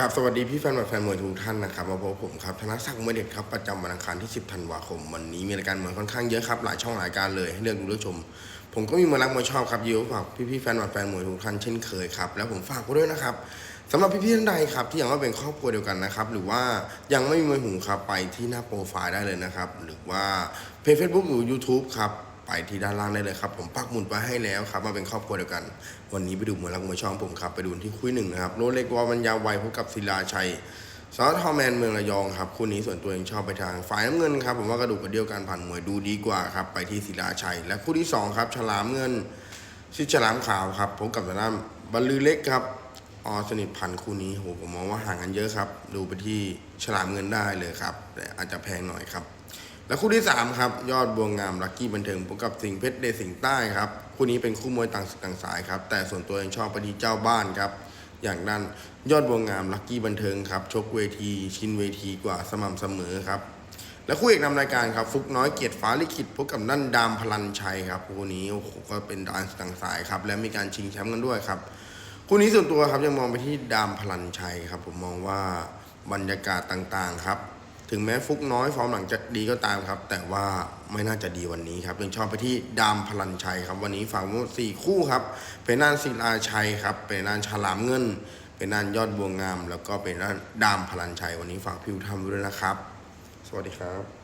กับสวัสดีพี่แฟนบอลแฟนมวยทุกท่านนะครับมาพบผมครับธนศักดิ์มเด็ดครับประจำวันอังคารที่ 10 ธันวาคม วันนี้มีรายการมวยค่อนข้างเยอะครับหลายช่องหลายการเลยให้เลือกดูเลือกชม ผมก็มีมารักมวยชอบครับเยอะฝากพี่ๆแฟนบอลแฟนมวยทุกท่านเช่นเคยครับแล้วผมฝากไว้ด้วยนะครับสำหรับพี่ๆท่านใดครับที่ยังไม่เป็นครอบครัวเดียวกันนะครับหรือว่ายังไม่มีมวยหูครับไปที่หน้าโปรไฟล์ได้เลยนะครับหรือว่าเพจเฟซบุ๊กหรือ YouTube ครับ ไปที่ด้านล่างได้เลยครับ ผมปักหมุดไว้ให้แล้วครับมาเป็นครอบครัวเดียวกัน วันนี้ไปดูมวยรักมวยช่องผมครับ ไปดูที่คุยหนึ่งนะครับโรเล็กวอลมันยาวไวพบกับศิลาชัยสอทอแมนเมืองระยองครับคู่นี้ส่วนตัวเองชอบไปทางฝ่ายน้ำเงินครับผมว่ากระดูกกระเดี่ยวการผ่านมวยดูดีกว่าครับไปที่ศิลาชัย และคู่ที่สองครับฉลามเงินชิดฉลามขาวครับพบกับทางด้านบรรลือเล็กครับออสนิทพันธ์คู่นี้โหผมมองว่าห่างกันเยอะครับ ดูไปที่ฉลามเงินได้เลยครับแต่อาจจะแพงหน่อยครับ และคู่ที่ 3 ครับ ยอดบวงงามลักกี้บันเทิงพบกับสิงเพชรเดสิงใต้ครับ คู่นี้เป็นคู่มวยต่างศึกต่างสายครับ แต่ส่วนตัวเองชอบไปที่เจ้าบ้านครับ อย่างนั้นยอดบวงงามลักกี้บันเทิงครับ ชกเวที ชินเวทีกว่าสม่ำเสมอครับ และคู่เอกนำรายการครับ ฟุกน้อยเกียรติฟ้าลิขิตพบกับนั่นดามพลันชัยครับ คู่นี้โอ้โหก็เป็นดานต่างสายครับ และมีการชิงแชมป์กันด้วยครับ คู่นี้ส่วนตัวครับยังมองไปที่ดามพลันชัยครับ ผมมองว่าบรรยากาศต่างๆครับ ถึงแม้ฟุกน้อยฟอร์มหลังจะดีก็ตามครับ แต่ว่าไม่น่าจะดีวันนี้ครับยังชอบไปที่ดามพลันชัยครับ วันนี้ฝากงหมดสี่คู่ครับ เป็นน่านศิลาชัยครับ เป็นน่านฉลามเงิน เป็นน่านยอดบัวงาม แล้วก็เป็นน่านดามพลันชัยวันนี้ฝากพิวทำด้วยนะครับ สวัสดีครับ